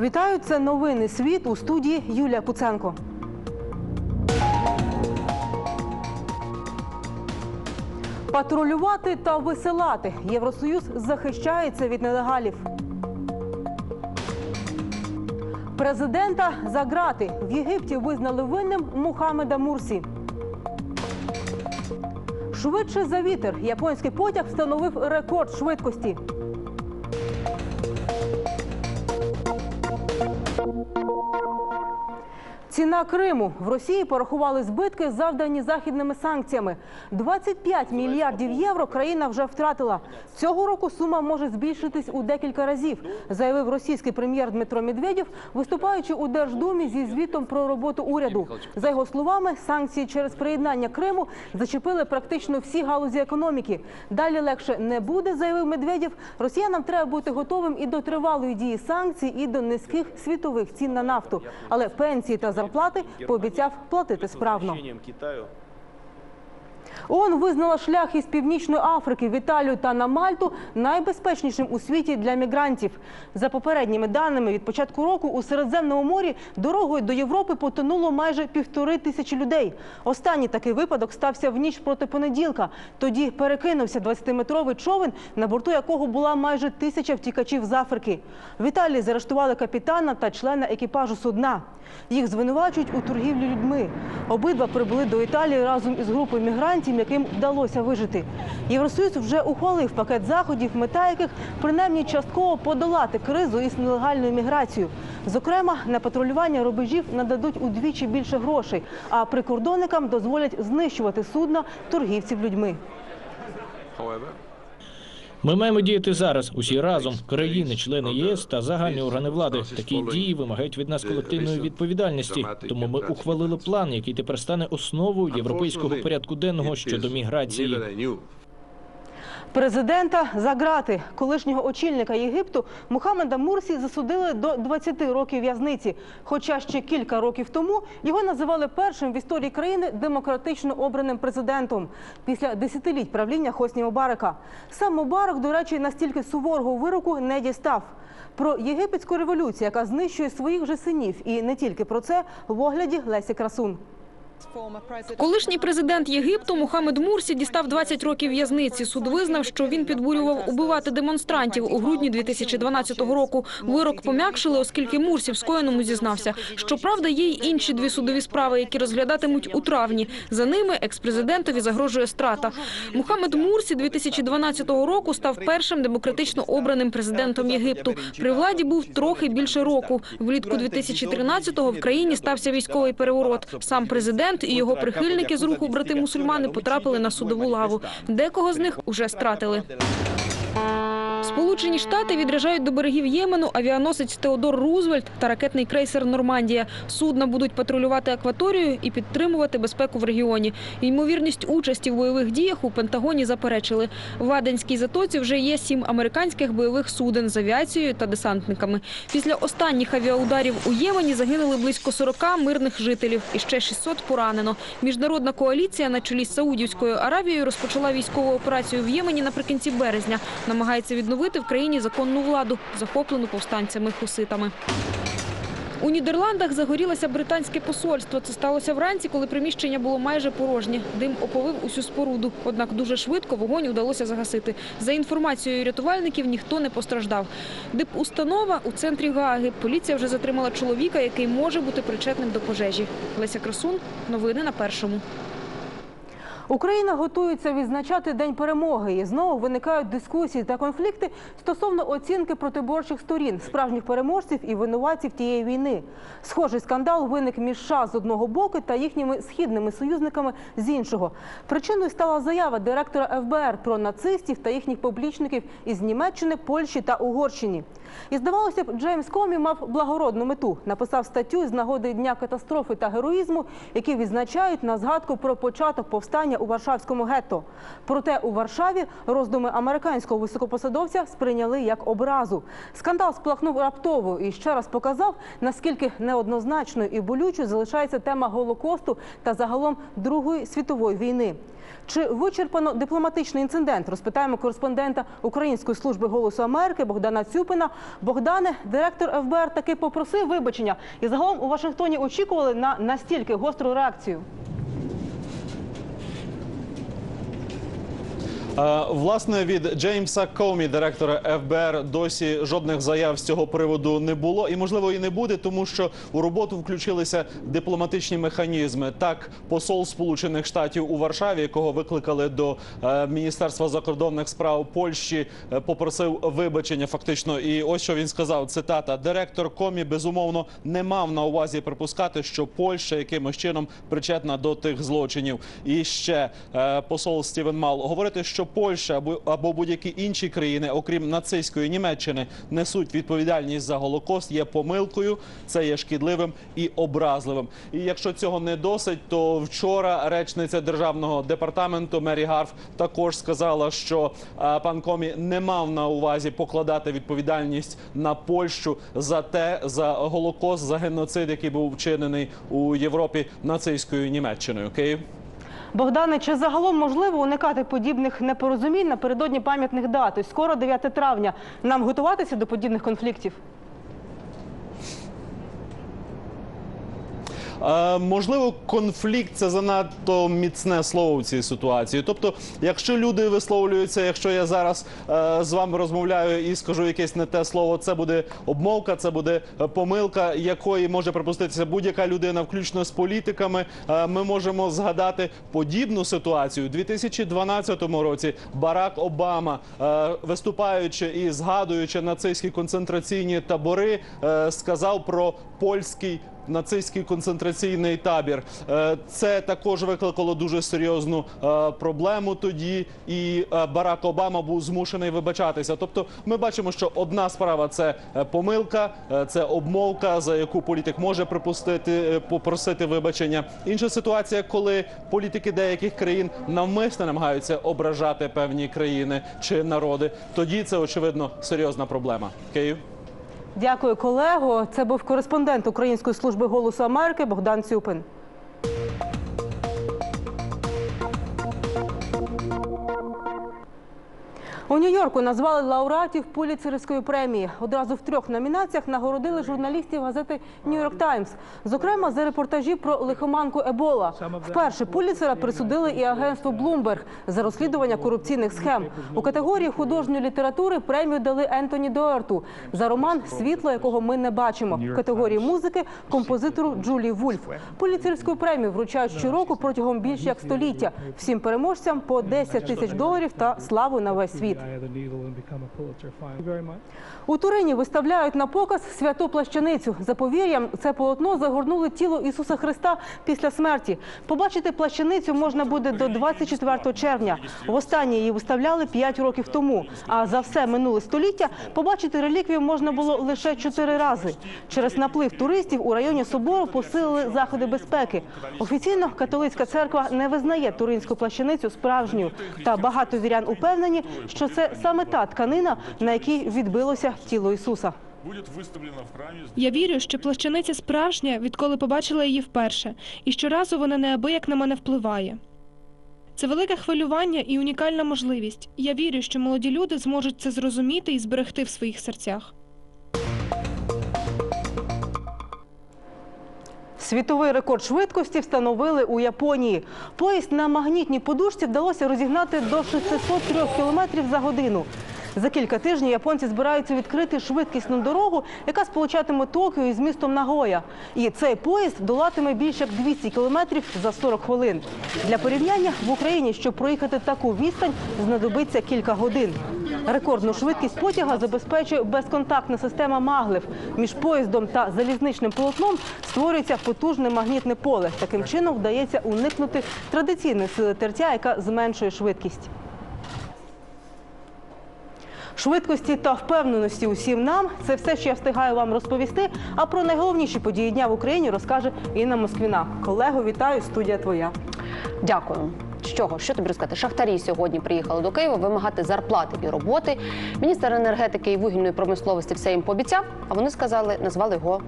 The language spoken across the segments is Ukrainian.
Вітаю, це новини світ у студії Юлія Пуценко. Патрулювати та висилати. Євросоюз захищається від нелегалів. Президента за ґрати. В Єгипті визнали винним Мухаммеда Мурсі. Швидше за вітер. Японський потяг встановив рекорд швидкості. Ціна Криму в Росії порахували збитки, завдані західними санкціями. 25 мільярдів євро країна вже втратила. Цього року сума може збільшитись у декілька разів, заявив російський прем'єр Дмитро Медведєв, виступаючи у Держдумі зі звітом про роботу уряду. За його словами, санкції через приєднання Криму зачепили практично всі галузі економіки. Далі легше не буде, заявив Медведєв. Росіянам треба бути готовим і до тривалої дії санкцій, і до низьких світових цін на нафту. Але пенсії та зарплати пообіцяв платити справно. ООН визнала шлях із північної Африки в Італію та на Мальту найбезпечнішим у світі для мігрантів. За попередніми даними від початку року у Середземному морі дорогою до Європи потонуло майже півтори тисячі людей. Останній такий випадок стався в ніч проти понеділка. Тоді перекинувся 20-метровий човен, на борту якого була майже тисяча втікачів з Африки. В Італії заарештували капітана та члена екіпажу судна. Їх звинувачують у торгівлі людьми. Обидва прибули до Італії разом із групою мігрантів, яким вдалося вижити. Євросоюз вже ухвалив пакет заходів, мета яких принаймні частково подолати кризу із нелегальною міграцією. Зокрема, на патрулювання рубежів нададуть удвічі більше грошей, а прикордонникам дозволять знищувати судна торгівців людьми. Ми маємо діяти зараз усі разом, країни, члени ЄС та загальні органи влади. Такі дії вимагають від нас колективної відповідальності. Тому ми ухвалили план, який тепер стане основою європейського порядку денного щодо міграції. Президента за ґрати колишнього очільника Єгипту Мухаммеда Мурсі засудили до 20 років в'язниці. Хоча ще кілька років тому його називали першим в історії країни демократично обраним президентом після десятиліть правління Хосні Мубарака. Сам Мубарак, до речі, настільки суворого вироку не дістав. Про єгипетську революцію, яка знищує своїх же синів, і не тільки про це в огляді Лесі Красун. Колишній президент Єгипту Мухаммед Мурсі дістав 20 років в'язниці. Суд визнав, що він підбурював убивати демонстрантів у грудні 2012 року. Вирок пом'якшили, оскільки Мурсі в скоєному зізнався. Щоправда, є й інші дві судові справи, які розглядатимуть у травні. За ними експрезидентові загрожує страта. Мухаммед Мурсі 2012 року став першим демократично обраним президентом Єгипту. При владі був трохи більше року. Влітку 2013-го в країні стався військовий переворот. Сам президент і його прихильники з руху брати мусульмани потрапили на судову лаву. Декого з них уже стратили. Сполучені Штати відряджають до берегів Ємену авіаносець Теодор Рузвельт та ракетний крейсер Нормандія. Судна будуть патрулювати акваторію і підтримувати безпеку в регіоні. Ймовірність участі в бойових діях у Пентагоні заперечили. В Аденській затоці вже є сім американських бойових суден з авіацією та десантниками. Після останніх авіаударів у Ємені загинули близько 40 мирних жителів і ще 600 поранено. Міжнародна коаліція на чолі з Саудівською Аравією розпочала військову операцію в Ємені наприкінці березня. Намагається відновити в країні законну владу, захоплену повстанцями хуситами. У Нідерландах загорілося британське посольство. Це сталося вранці, коли приміщення було майже порожнє. Дим оповив усю споруду. Однак дуже швидко вогонь вдалося загасити. За інформацією рятувальників, ніхто не постраждав. Дипустанова у центрі Гааги. Поліція вже затримала чоловіка, який може бути причетним до пожежі. Леся Красун. Новини на першому. Україна готується відзначати День перемоги. І знову виникають дискусії та конфлікти стосовно оцінки протиборчих сторін, справжніх переможців і винуватців тієї війни. Схожий скандал виник між США з одного боку та їхніми східними союзниками з іншого. Причиною стала заява директора ФБР про нацистів та їхніх поплічників із Німеччини, Польщі та Угорщини. І здавалося б, Джеймс Комі мав благородну мету. Написав статтю з нагоди дня катастрофи та героїзму, які відзначають на згадку про початок повстання у Варшавському гетто. Проте у Варшаві роздуми американського високопосадовця сприйняли як образу. Скандал сплахнув раптово і ще раз показав, наскільки неоднозначною і болючою залишається тема Голокосту та загалом Другої світової війни. Чи вичерпано дипломатичний інцидент? Розпитаємо кореспондента Української служби голосу Америки Богдана Цюпина. Богдане, директор ФБР таки попросив вибачення, і загалом у Вашингтоні очікували на настільки гостру реакцію. Власне, від Джеймса Комі, директора ФБР, досі жодних заяв з цього приводу не було, і можливо і не буде, тому що у роботу включилися дипломатичні механізми. Так, посол Сполучених Штатів у Варшаві, якого викликали до е, Міністерства закордонних справ Польщі, е, попросив вибачення. Фактично, і ось що він сказав: цитата: директор Комі безумовно не мав на увазі припускати, що Польща якимось чином причетна до тих злочинів. І ще е, посол Стівен Мал говорити, що Польща або, будь-які інші країни, окрім нацистської Німеччини, несуть відповідальність за голокост, є помилкою, це є шкідливим і образливим. І якщо цього не досить, то вчора речниця державного департаменту Мері Гарф також сказала, що е, пан Комі не мав на увазі покладати відповідальність на Польщу за те, за голокост, за геноцид, який був вчинений у Європі нацистською Німеччиною. Київ. Богдане, чи загалом можливо уникати подібних непорозумінь напередодні пам'ятних дат? Ось скоро 9 травня. Нам готуватися до подібних конфліктів? Е, можливо, конфлікт це занадто міцне слово в цій ситуації. Тобто, якщо люди висловлюються, якщо я зараз е, з вами розмовляю і скажу якесь не те слово, це буде обмовка, це буде е, помилка, якої може припуститися будь-яка людина, включно з політиками. Ми можемо згадати подібну ситуацію у 2012 році. Барак Обама, виступаючи і згадуючи нацистські концентраційні табори, сказав про польський нацистський концентраційний табір. Е, Це також викликало дуже серйозну е, проблему тоді, і е, Барак Обама був змушений вибачатися. Тобто, ми бачимо, що одна справа це помилка, це обмовка, за яку політик може припустити, попросити вибачення. Інша ситуація, коли політики деяких країн навмисно намагаються ображати певні країни чи народи, тоді це очевидно серйозна проблема. Київ. Дякую, колего. Це був кореспондент Української служби голосу Америки Богдан Цюпин. У Нью-Йорку назвали лауреатів Пуліцерівської премії. Одразу в трьох номінаціях нагородили журналістів газети «Нью-Йорк Таймс». Зокрема, за репортажі про лихоманку Ебола. Вперше Пуліцера присудили і агентству Bloomberg за розслідування корупційних схем. У категорії художньої літератури премію дали Ентоні Доерту за роман «Світло, якого ми не бачимо». В категорії музики – композитору Джулі Вульф. Пуліцерівську премію вручають щороку протягом більш як століття. Всім переможцям по 10 тисяч доларів та славу на весь світ. Eye of the needle and become a Pulitzer. Thank you very much. У Турині виставляють на показ святу плащаницю. За повір'ям, це полотно загорнули тіло Ісуса Христа після смерті. Побачити плащаницю можна буде до 24 червня. Востаннє її виставляли 5 років тому. А за все минуле століття побачити реліквію можна було лише 4 рази. Через наплив туристів у районі собору посилили заходи безпеки. Офіційно католицька церква не визнає туринську плащаницю справжньою. Та багато вірян упевнені, що це саме та тканина, на якій відбилося тіло Ісуса. Я вірю, що плащаниця справжня, відколи побачила її вперше, і щоразу вона неабияк на мене впливає. Це велике хвилювання і унікальна можливість. Я вірю, що молоді люди зможуть це зрозуміти і зберегти в своїх серцях. Світовий рекорд швидкості встановили у Японії. Поїзд на магнітній подушці вдалося розігнати до 603 км за годину. За кілька тижнів японці збираються відкрити швидкісну дорогу, яка сполучатиме Токіо із містом Нагоя. І цей поїзд долатиме більше як 200 кілометрів за 40 хвилин. Для порівняння в Україні, щоб проїхати таку відстань, знадобиться кілька годин. Рекордну швидкість потяга забезпечує безконтактна система маглив. Між поїздом та залізничним полотном створюється потужне магнітне поле. Таким чином вдається уникнути традиційної сили тертя, яка зменшує швидкість. Швидкості та впевненості усім нам це все, що я встигаю вам розповісти. А про найголовніші події дня в Україні розкаже Інна Москвіна. Колего, вітаю, студія твоя. Дякую. з чого? Що тобі розказати? Шахтарі сьогодні приїхали до Києва вимагати зарплати і роботи. Міністр енергетики і вугільної промисловості все їм пообіцяв, а вони сказали, назвали його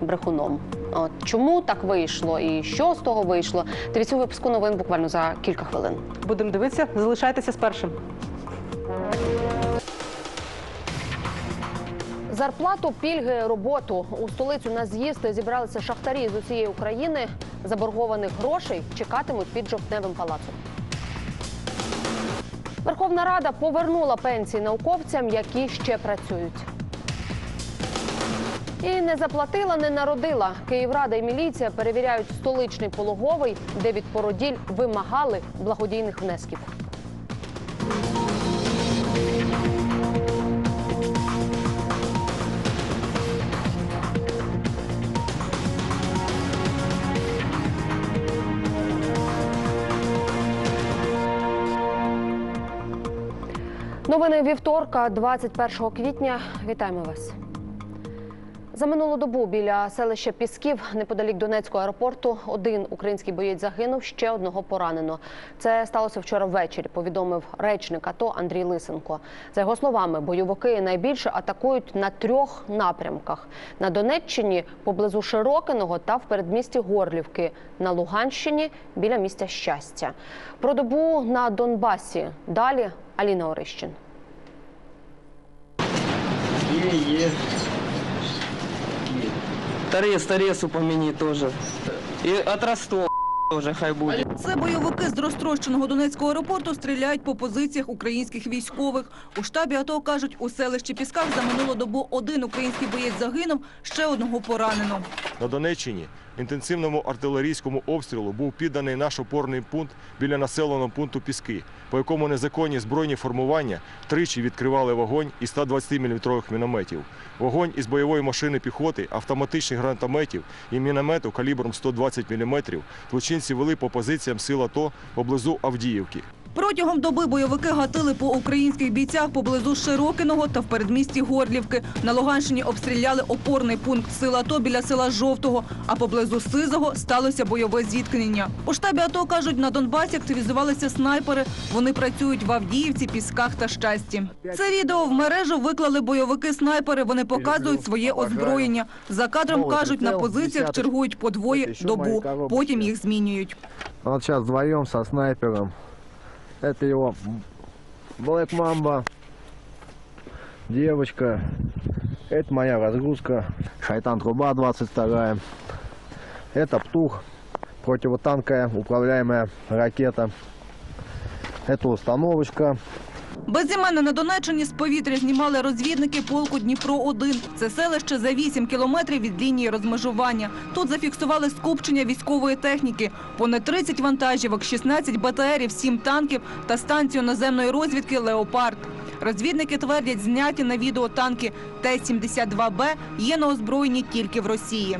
брехуном. От чому так вийшло і що з того вийшло? Дивіться у випуску новин буквально за кілька хвилин. Будемо дивитися, залишайтеся з першим. Зарплату, пільги, роботу у столицю на з'їзд зібралися шахтарі з усієї України. Заборгованих грошей чекатимуть під жовтневим палацом. Верховна Рада повернула пенсії науковцям, які ще працюють. І не заплатила, не народила. Київрада і міліція перевіряють столичний пологовий, де від породіль вимагали благодійних внесків. Новини вівторка, 21 квітня. Вітаємо вас. За минулу добу біля селища Пісків, неподалік Донецького аеропорту, один український боєць загинув, ще одного поранено. Це сталося вчора ввечері. Повідомив речник АТО Андрій Лисенко. За його словами, бойовики найбільше атакують на трьох напрямках: на Донеччині поблизу Широкиного та в передмісті Горлівки, на Луганщині біля місця щастя. Про добу на Донбасі. Далі Аліна Орищин. Торез, торез упомяни тоже. И от Ростова тоже хай будет. Це бойовики з розтрощеного Донецького аеропорту стріляють по позиціях українських військових. У штабі АТО кажуть, у селищі Пісках за минулу добу один український боєць загинув, ще одного поранено. На Донеччині інтенсивному артилерійському обстрілу був підданий наш опорний пункт біля населеного пункту Піски, по якому незаконні збройні формування тричі відкривали вогонь із 120-мм мінометів. Вогонь із бойової машини піхоти, автоматичних гранатометів і міномету калібром 120 мм злочинці вели по позиціям сил АТО поблизу Авдіївки. Протягом доби бойовики гатили по українських бійцях поблизу Широкиного та в передмісті Горлівки. На Луганщині обстріляли опорний пункт сил АТО біля села Жовтого, а поблизу Сизого сталося бойове зіткнення. У штабі АТО кажуть, на Донбасі активізувалися снайпери. Вони працюють в Авдіївці, Пісках та Щасті. Це відео в мережу виклали бойовики-снайпери. Вони показують своє озброєння. За кадром кажуть, на позиціях чергують по двоє добу. Потім їх змінюють. Вот сейчас вдвоем со снайпером. Это его Black Mamba. Девочка. Это моя разгрузка. Шайтан труба 22. Это птух. Противотанковая управляемая ракета. Это установочка. Безіменне на Донеччині з повітря знімали розвідники полку Дніпро-1. Це селище за 8 кілометрів від лінії розмежування. Тут зафіксували скупчення військової техніки. Понад 30 вантажівок, 16 БТРів, 7 танків та станцію наземної розвідки «Леопард». Розвідники твердять, зняті на відео танки Т-72Б є на озброєнні тільки в Росії.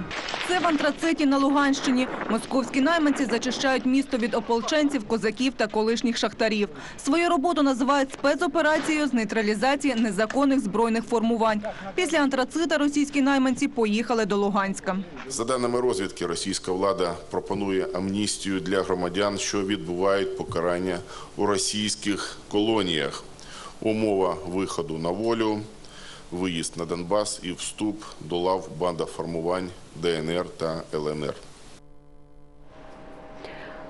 Це в антрациті на Луганщині. Московські найманці зачищають місто від ополченців, козаків та колишніх шахтарів. Свою роботу називають спецоперацією з нейтралізації незаконних збройних формувань. Після антрацита російські найманці поїхали до Луганська. За даними розвідки, російська влада пропонує амністію для громадян, що відбувають покарання у російських колоніях. Умова виходу на волю, виїзд на Донбас і вступ до лав банда формувань ДНР та ЛНР.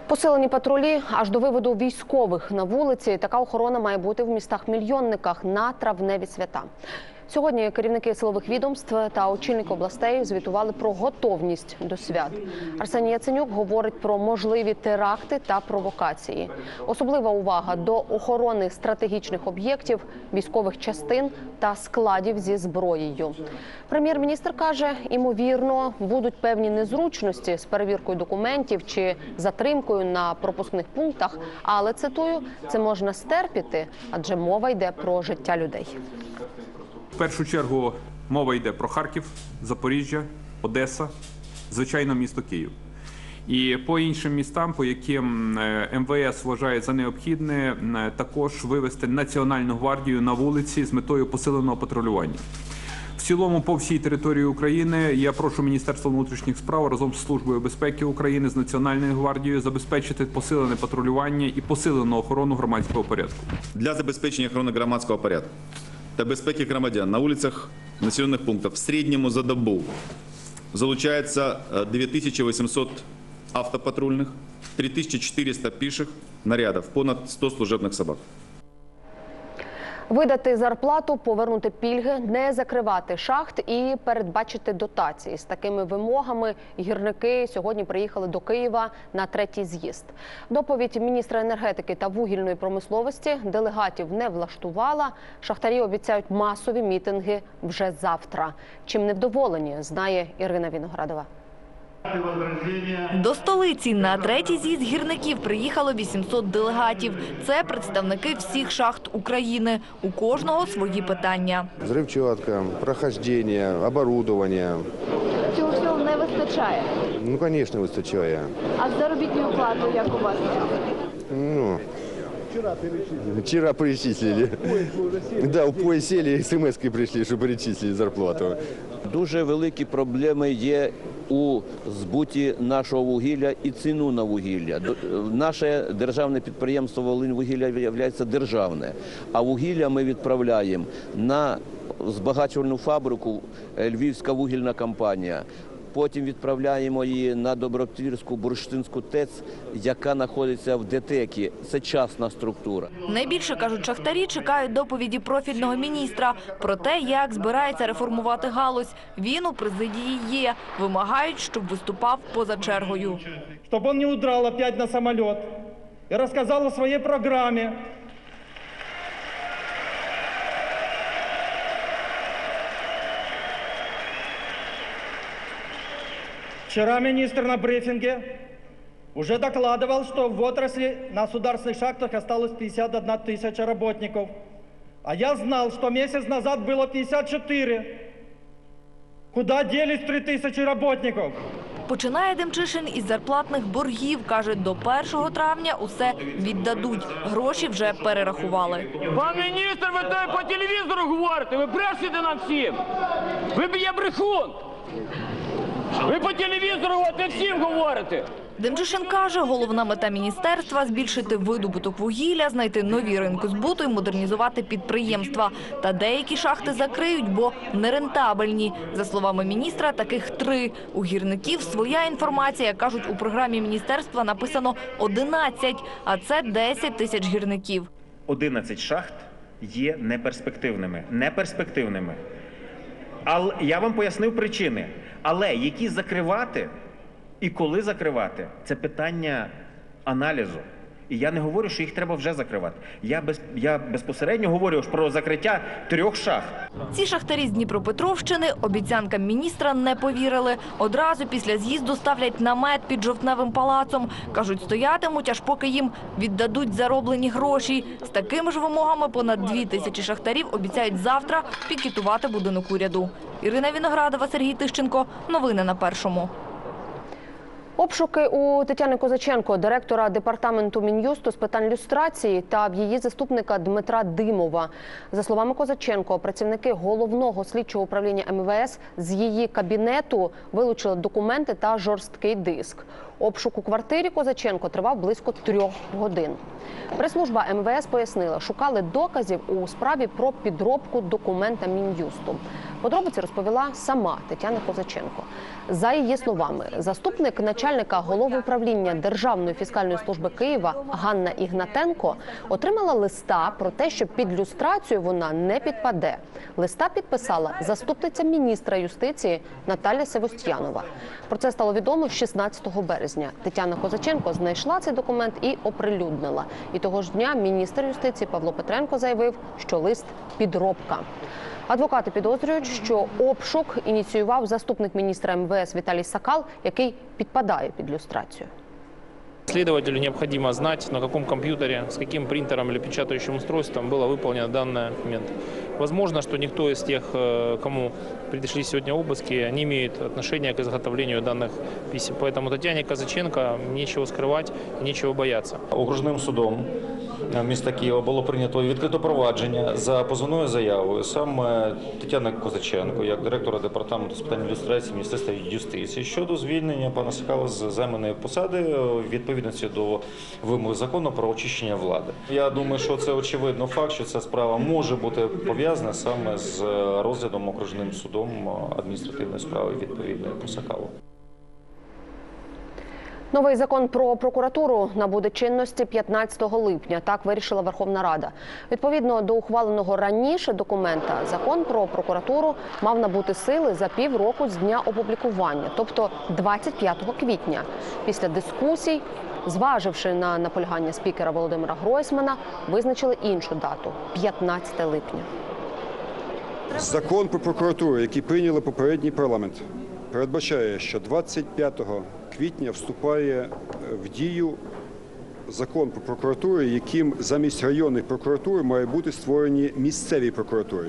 Посилені патрулі аж до виводу військових на вулиці. Така охорона має бути в містах-мільйонниках на травневі свята. Сьогодні керівники силових відомств та очільники областей звітували про готовність до свят. Арсеній Яценюк говорить про можливі теракти та провокації. Особлива увага до охорони стратегічних об'єктів, військових частин та складів зі зброєю. Прем'єр-міністр каже, ймовірно, будуть певні незручності з перевіркою документів чи затримкою на пропускних пунктах. Але цитую, це можна стерпіти, адже мова йде про життя людей. В першу чергу мова йде про Харків, Запоріжжя, Одеса, звичайно, місто Київ. І по іншим містам, по яким е, МВС вважає за необхідне, е, також вивести Національну гвардію на вулиці з метою посиленого патрулювання. В цілому по всій території України я прошу Міністерство внутрішніх справ разом з Службою безпеки України з Національною гвардією забезпечити посилене патрулювання і посилену охорону громадського порядку. для забезпечення охорони громадського порядку та безпеки громадян на вулицях населених пунктів в середньому за добу залучається е, 9800 автопатрульних, 3400 піших нарядів, понад 100 служебних собак. Видати зарплату, повернути пільги, не закривати шахт і передбачити дотації. З такими вимогами гірники сьогодні приїхали до Києва на третій з'їзд. Доповідь міністра енергетики та вугільної промисловості делегатів не влаштувала. Шахтарі обіцяють масові мітинги вже завтра. Чим невдоволені, знає Ірина Віноградова. До столиці на третій з'їзд гірників приїхало 800 делегатів. Це представники всіх шахт України. У кожного свої питання. Взрывчатка, прохождение, оборудование. Цього всього не вистачає. Ну, конечно, выстачає. А з заробітною платою як у вас? Ну, вчера перечислили. Да, у пояс сели, смс пришли, что перечислили зарплату. Дуже великі проблеми є у збуті нашого вугілля і ціну на вугілля. Наше державне підприємство «Волиньвугілля» є державне, а вугілля ми відправляємо на збагачувальну фабрику е, Львівська вугільна компанія. Потім відправляємо її на Добротвірську бурштинську ТЕЦ, яка знаходиться в ДТЕКі. Це частна структура. Найбільше, кажуть шахтарі, чекають доповіді профільного міністра про те, як збирається реформувати галузь. Він у президії є. Вимагають, щоб виступав поза чергою. чтобы он не удрал опять на самолет и рассказал о своей программе. Вчера министр на брифинге уже докладывал, что в отрасли на государственных шахтах осталось 51 тысяча работников. А я знал, что месяц назад было 54. Куда делись 3 тысячи работников? Починає Демчишин із зарплатних боргів. Каже, до 1 травня усе віддадуть. Гроші вже перерахували. Пан міністр, ви то по телевізору говорите, ви брешете нам всім. Ви б є брехун. Ви по телевізору от всім говорите. Демчишин каже, головна мета міністерства – збільшити видобуток вугілля, знайти нові ринки збуту і модернізувати підприємства. Та деякі шахти закриють, бо нерентабельні. За словами міністра, таких три. У гірників своя інформація. Кажуть, у програмі міністерства написано 11, а це 10 тисяч гірників. 11 шахт є неперспективними. Неперспективними. Але я вам пояснив причини. Але які закривати і коли закривати це питання аналізу. І я не говорю, що їх треба вже закривати. Я без я безпосередньо говорю про закриття трьох шахт. Ці шахтарі з Дніпропетровщини обіцянкам міністра не повірили. Одразу після з'їзду ставлять намет під жовтневим палацом. Кажуть, стоятимуть, аж поки їм віддадуть зароблені гроші. З такими ж вимогами понад дві тисячі шахтарів обіцяють завтра пікетувати будинок уряду. Ірина Віноградова, Сергій Тищенко. Новини на першому. Обшуки у Тетяни Козаченко, директора департаменту Мін'юсту з питань люстрації та в її заступника Дмитра Димова. За словами Козаченко, працівники головного слідчого управління МВС з її кабінету вилучили документи та жорсткий диск. Обшук у квартирі Козаченко тривав близько трьох годин. Прес-служба МВС пояснила, шукали доказів у справі про підробку документа Мін'юсту. Подробиці розповіла сама Тетяна Козаченко. За її словами, заступник начальника голови управління Державної фіскальної служби Києва Ганна Ігнатенко отримала листа про те, що під люстрацію вона не підпаде. Листа підписала заступниця міністра юстиції Наталя Севостьянова. Про це стало відомо 16 березня Тетяна Козаченко знайшла цей документ і оприлюднила. І того ж дня міністр юстиції Павло Петренко заявив, що лист підробка. Адвокати підозрюють, що обшук ініціював заступник міністра МВС Віталій Сакал, який підпадає під люстрацію. Следователю необходимо знать, на каком компьютере, с каким принтером или печатающим устройством было выполнено данный документ. Возможно, что никто из тех, э, кому пришли сегодня обыски, не имеет отношения к изготовлению данных писем. Поэтому Татьяне Казаченко нечего скрывать, нечего бояться. Окружним судом міста Києва було прийнято і відкрито провадження за позовною заявою саме Тетяни Козаченко, як директора департаменту з питань ілюстрації Міністерства юстиції щодо звільнення пана Сакала з займаної посади в відповідності до вимог закону про очищення влади. Я думаю, що це очевидно факт, що ця справа може бути пов'язана саме з розглядом окружним судом адміністративної справи відповідної по Сакалу. Новий закон про прокуратуру набуде чинності 15 липня. Так вирішила Верховна Рада. Відповідно до ухваленого раніше документа, закон про прокуратуру мав набути сили за півроку з дня опублікування, тобто 25 квітня. Після дискусій, зваживши на наполягання спікера Володимира Гройсмана, визначили іншу дату 15 липня. Закон про прокуратуру, який прийняли попередній парламент, передбачає, що 25 квітня вступає е, в дію закон про прокуратуру, яким замість районних прокуратур мають бути створені місцеві прокуратури.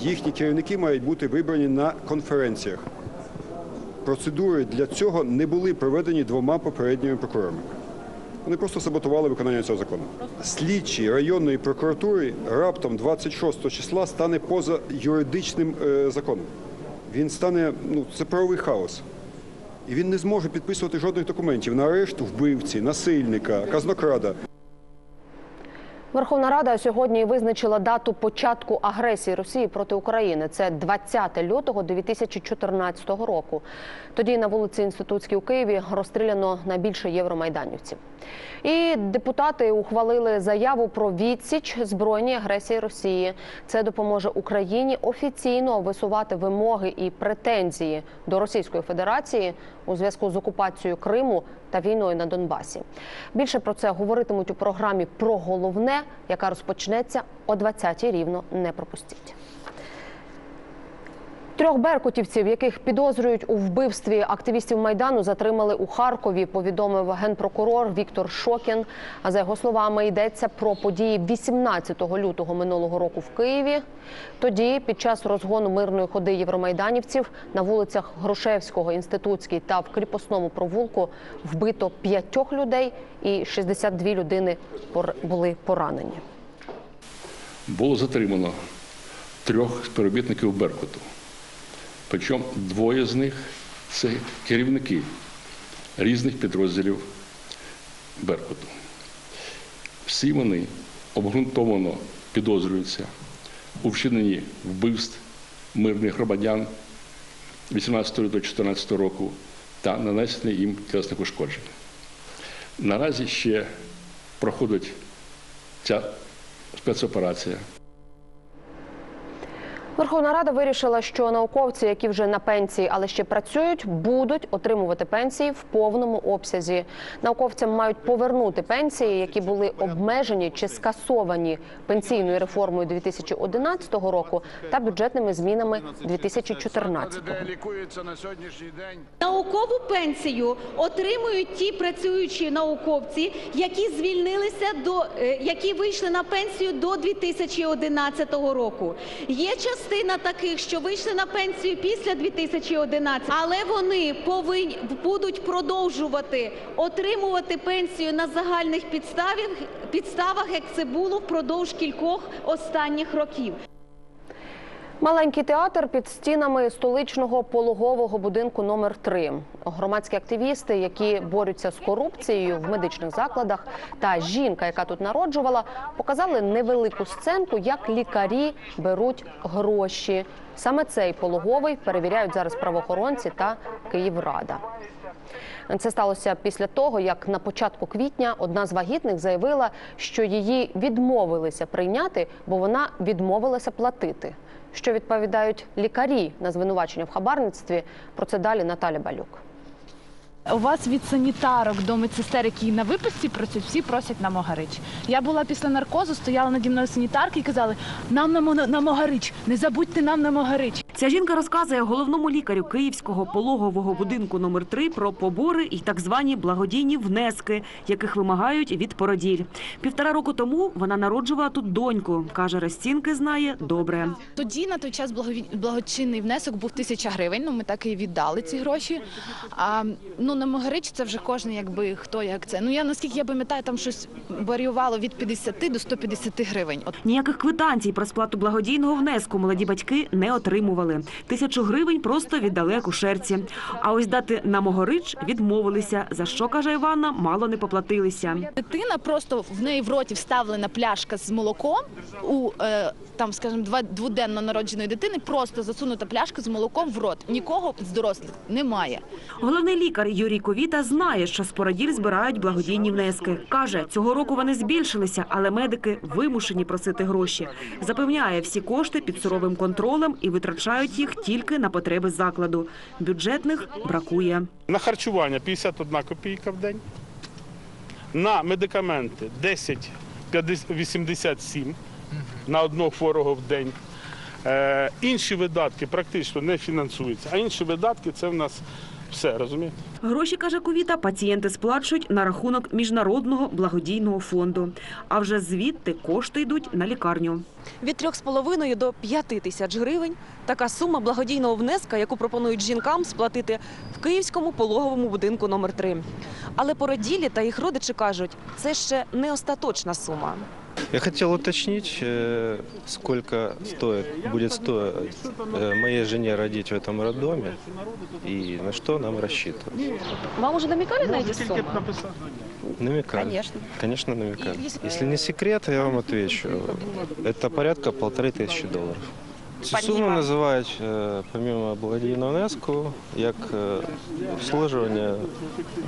Їхні керівники мають бути вибрані на конференціях. Процедури для цього не були проведені двома попередніми прокурорами. Вони просто саботували виконання цього закону. Слідчі районної прокуратури раптом 26 числа стане поза юридичним е, законом. Він стане ну це правовий хаос. І він не зможе підписувати жодних документів на арешт вбивці, насильника, казнокрада. Верховна Рада сьогодні визначила дату початку агресії Росії проти України. Це 20 лютого 2014 року. Тоді на вулиці Інститутській у Києві розстріляно найбільше євромайданівців. І депутати ухвалили заяву про відсіч збройній агресії Росії. Це допоможе Україні офіційно висувати вимоги і претензії до Російської Федерації у зв'язку з окупацією Криму та війною на Донбасі. Більше про це говоритимуть у програмі про головне, яка розпочнеться о 20-й рівно. Не пропустіть. Трьох беркутівців, яких підозрюють у вбивстві активістів майдану, затримали у Харкові. Повідомив генпрокурор Віктор Шокін. А за його словами, йдеться про події 18 лютого минулого року в Києві. Тоді, під час розгону мирної ходи євромайданівців на вулицях Грушевського, Інститутській та в кріпосному провулку вбито п'ятьох людей, і 62 людини були поранені. було затримано трьох співробітників Беркуту. Причому двоє з них це керівники різних підрозділів Беркуту. Всі вони обґрунтовано підозрюються у вчиненні вбивств мирних громадян 18 до 2014 року та нанесення їм тілесних ушкоджень. Наразі ще проходить ця спецоперація. Верховна Рада вирішила, що науковці, які вже на пенсії, але ще працюють, будуть отримувати пенсії в повному обсязі. Науковцям мають повернути пенсії, які були обмежені чи скасовані пенсійною реформою 2011 року та бюджетними змінами 2014 лікуються на сьогоднішній день. Наукову пенсію отримують ті працюючі науковці, які звільнилися до е, які вийшли на пенсію до 2011 року. Є частина таких, що вийшли на пенсію після 2011, але вони повинні будуть продовжувати отримувати пенсію на загальних підставах, підставах, як це було впродовж кількох останніх років. Маленький театр під стінами столичного пологового будинку номер 3 Громадські активісти, які борються з корупцією в медичних закладах, та жінка, яка тут народжувала, показали невелику сценку, як лікарі беруть гроші. Саме цей пологовий перевіряють зараз правоохоронці та Київрада. Це сталося після того, як на початку квітня одна з вагітних заявила, що її відмовилися прийняти, бо вона відмовилася платити. Що відповідають лікарі на звинувачення в хабарництві? Про це далі Наталя Балюк. У вас від санітарок до медсестер, які на виписці працюють, всі просять на Могарич. Я була після наркозу, стояла наді мною санітарки і казали, нам на, Мо- на Могарич, не забудьте нам на Могарич. Ця жінка розказує головному лікарю Київського пологового будинку номер 3 про побори і так звані благодійні внески, яких вимагають від породіль. Півтора року тому вона народжувала тут доньку. каже, розцінки знає добре. Тоді на той час благові- благочинний внесок був тисяча гривень. Ну ми так і віддали ці гроші. А, ну на Могарич це вже кожен, якби хто як це. Ну я наскільки я пам'ятаю, там щось варіювало від 50 до 150 гривень. От Ніяких квитанцій про сплату благодійного внеску молоді батьки не отримували. Тисячу гривень просто віддали акушерці. А ось дати на Могорич відмовилися, за що, каже Іванна, мало не поплатилися. Дитина просто в неї в роті вставлена пляшка з молоком у е, там, скажімо, два дводенно народженої дитини. Просто засунута пляшка з молоком в рот. Нікого з дорослих немає. Головний лікар Юрій Ковіта знає, що з породіль збирають благодійні внески. Каже, цього року вони збільшилися, але медики вимушені просити гроші. Запевняє, всі кошти під суровим контролем і витрачають їх тільки на потреби закладу. Бюджетних бракує. На харчування 51 копійка в день. На медикаменти 10,87 на одного хворого в день. Е, інші видатки практично не фінансуються, а інші видатки це в нас все, розумієте? Гроші, каже Ковіта, пацієнти сплачують на рахунок міжнародного благодійного фонду. А вже звідти кошти йдуть на лікарню. Від 3,5 до 5 тисяч гривень така сума благодійного внеска, яку пропонують жінкам сплатити в Київському пологовому будинку номер 3 Але породілі та їх родичі кажуть, це ще не остаточна сума. Я хотел уточнить, э, сколько стоит, будет стоить э, моей жене родить в этом роддоме и на что нам рассчитывать. Вам уже намікали на ці суми? Намекали. Конечно. Конечно, намекали. Если не секрет, я вам отвечу. Это порядка полторы тысячи долларов. Цю суму називають, е, помимо благодійного внеску, як е, обслуговування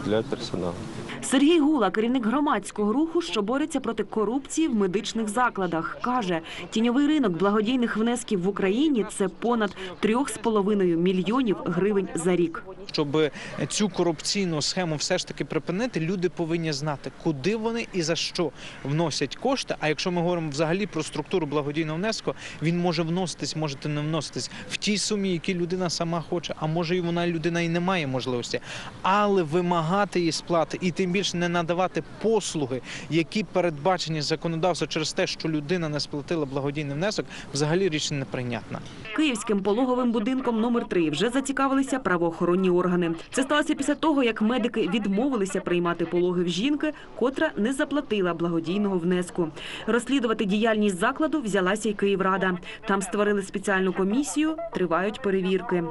для персоналу. Сергій Гула, керівник громадського руху, що бореться проти корупції в медичних закладах, каже, тіньовий ринок благодійних внесків в Україні це понад 3,5 мільйонів гривень за рік. Щоб цю корупційну схему все ж таки припинити, люди повинні знати, куди вони і за що вносять кошти. А якщо ми говоримо взагалі про структуру благодійного внеску, він може вноситись, може не вноситись в тій сумі, які людина сама хоче, а може і вона людина і не має можливості, але вимагати її сплати і тим більше не надавати послуги, які передбачені законодавством через те, що людина не сплатила благодійний внесок, взагалі річ неприйнятна. Київським пологовим будинком номер 3 вже зацікавилися правоохоронні органи. Це сталося після того, як медики відмовилися приймати пологи в жінки, котра не заплатила благодійного внеску. Розслідувати діяльність закладу взялася й Київрада. Там створили спеціальну комісію, тривають перевірки.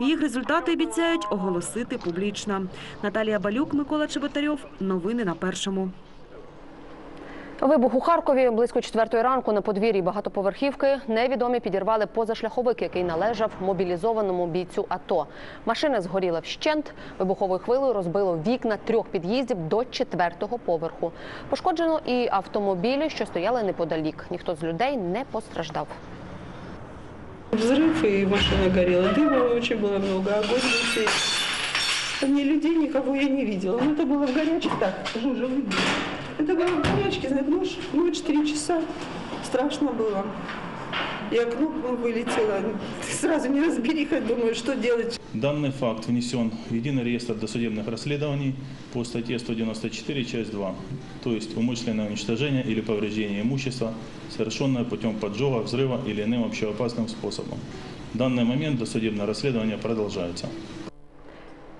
Їх результати обіцяють оголосити публічно. Наталія Балюк, Микола Чеботарьов. Новини на першому. Вибух у Харкові близько четвертої ранку на подвір'ї багатоповерхівки невідомі підірвали позашляховик, який належав мобілізованому бійцю АТО. Машина згоріла вщент. Вибуховою хвилею розбило вікна трьох під'їздів до четвертого поверху. Пошкоджено і автомобілі, що стояли неподалік. Ніхто з людей не постраждав. Взрыв, и машина горела. Дыма очень было много, огонь летел. Ни людей, никого я не видела. Но это было в горячих, так, Жужа. Это было в горячке, знаете, ночь, ночь, три часа. Страшно было. И окно вылетело. Сразу не разбериха, думаю, что делать. Данный факт внесен в единый реестр досудебных расследований по статье 194, часть 2, то есть умышленное уничтожение или повреждение имущества, совершенное путем поджога, взрыва или иным общеопасным способом. В данный момент досудебное расследование продолжается.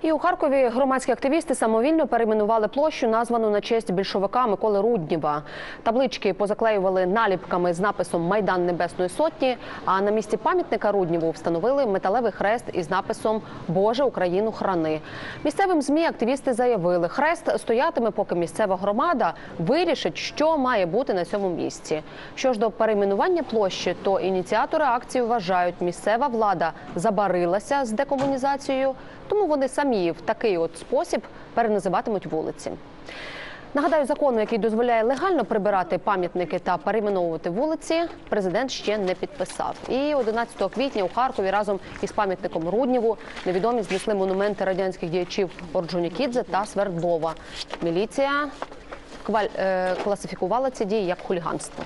І у Харкові громадські активісти самовільно перейменували площу, названу на честь більшовика Миколи Рудніва. Таблички позаклеювали наліпками з написом Майдан Небесної Сотні. А на місці пам'ятника Рудніву встановили металевий хрест із написом Боже Україну храни. Місцевим змі активісти заявили, хрест стоятиме, поки місцева громада вирішить, що має бути на цьому місці. Що ж до перейменування площі, то ініціатори акції вважають, місцева влада забарилася з декомунізацією, тому вони самі в такий от спосіб переназиватимуть вулиці. Нагадаю, закону, який дозволяє легально прибирати пам'ятники та перейменовувати вулиці, президент ще не підписав. І 11 квітня у Харкові разом із пам'ятником Рудніву невідомі знесли монументи радянських діячів Орджонікідзе та Свердлова. Міліція е, класифікувала ці дії як хуліганство.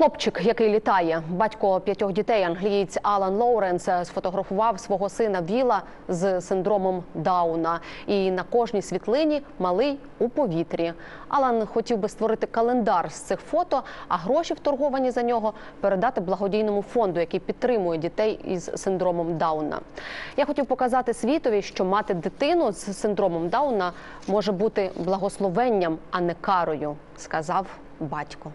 Хлопчик, який літає, батько п'ятьох дітей, англієць Алан Лоуренс, сфотографував свого сина Віла з синдромом Дауна. І на кожній світлині малий у повітрі. Алан хотів би створити календар з цих фото, а гроші, вторговані за нього, передати благодійному фонду, який підтримує дітей із синдромом Дауна. Я хотів показати світові, що мати дитину з синдромом Дауна може бути благословенням, а не карою, сказав батько.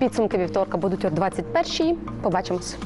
Підсумки вівторка будуть о 21-й. Побачимось.